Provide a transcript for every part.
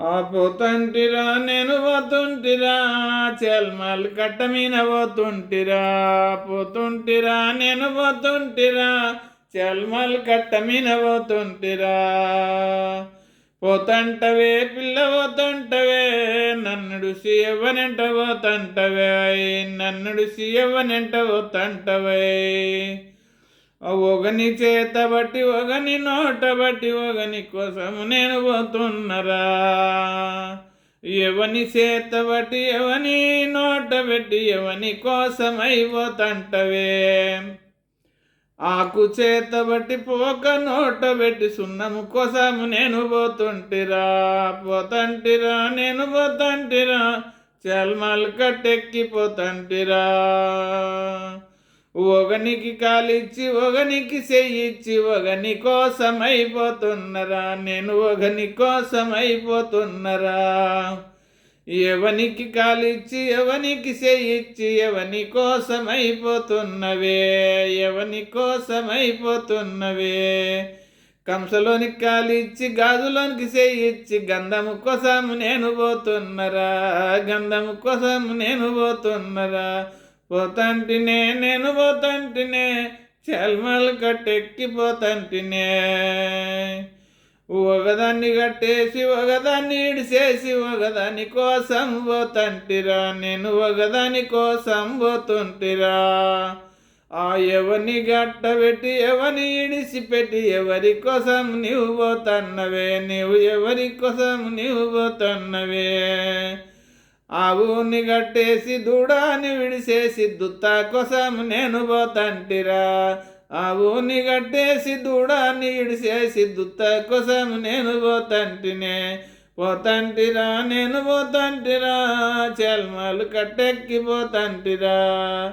ఆ పోతంటిరా నేను పోతుంటిరా చెల్మల్ కట్ట మీన పోతుంటిరా పోతుంటిరా నేను పోతుంటిరా చెల్మల్ కట్ట మీన పోతుంటిరా. పోతంటవే పిల్ల పోతంటవే నన్నుడు సీయవనెంట పోతంటవే నన్నుడు సీయవనెంట పోతంటవే. ఒకని చేత బట్టి ఒకని నోట బట్టి ఒకని కోసం నేను పోతున్నరా. ఎవని చేత బట్టి ఎవని నోట పెట్టి ఎవని కోసం అయిపోతంటవే ఆకు చేత బట్టి పోక నోట పెట్టి సున్నము కోసము నేను పోతుంటిరా. పోతంటిరా నేను పోతంటిరా చల్మల్ కట్టెక్కిపోతంటిరా. ఒకనికి కాలిచ్చి ఒకనికి చెయ్యిచ్చి ఒకని కోసం అయిపోతున్నరా నేను ఒకని కోసం అయిపోతున్నరా ఎవనికి కాలిచ్చి ఎవనికి చెయ్యిచ్చి ఎవని కోసం అయిపోతున్నవే ఎవని కోసం అయిపోతున్నవే కంసలోనికి కాలిచ్చి గాజులోనికి చేయిచ్చి గంధము కోసం నేను పోతున్నరా గంధము కోసం నేను పోతున్నరా. పోతంటినే నేను పోతంటినే చల్మల్ కట్టెక్కిపోతంటినే. ఒకదాన్ని కట్టేసి ఒకదాన్ని ఇడిసేసి ఒకదాని కోసం పోతంటిరా నేను ఒకదాని కోసం పోతుంటిరా. ఆ ఎవని గట్టబెట్టి ఎవని ఇడిసిపెట్టి ఎవరి కోసం నువ్వు పోతన్నవే నువ్వు ఎవరి కోసం నువ్వు పోతన్నవే. ఆవుని కట్టేసి దూడాని విడిసేసి దుత్తా కోసం నేను పోతంటిరా. ఆవుని కట్టేసి దూడాన్ని ఇడిసేసి దుత్త కోసం నేను పోతంటినే. పోతంటిరా నేను పోతంటిరా చల్మలు కట్టెక్కి పోతంటిరా.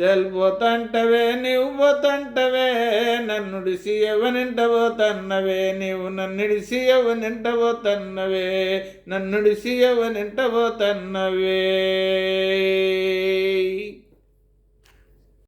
చల్పోతంటవే నువ్వు పోతంటవే ನನ್ನುಡಿಸಿಯವನೆಂಟವೋ ತನ್ನವೇ ನೀವು ನನ್ನಿಡಿಸಿಯವನೆಂಟವೋ ತನ್ನವೇ ನನ್ನುಡಿಸಿಯವನೆಂಟವೋ ತನ್ನವೇ.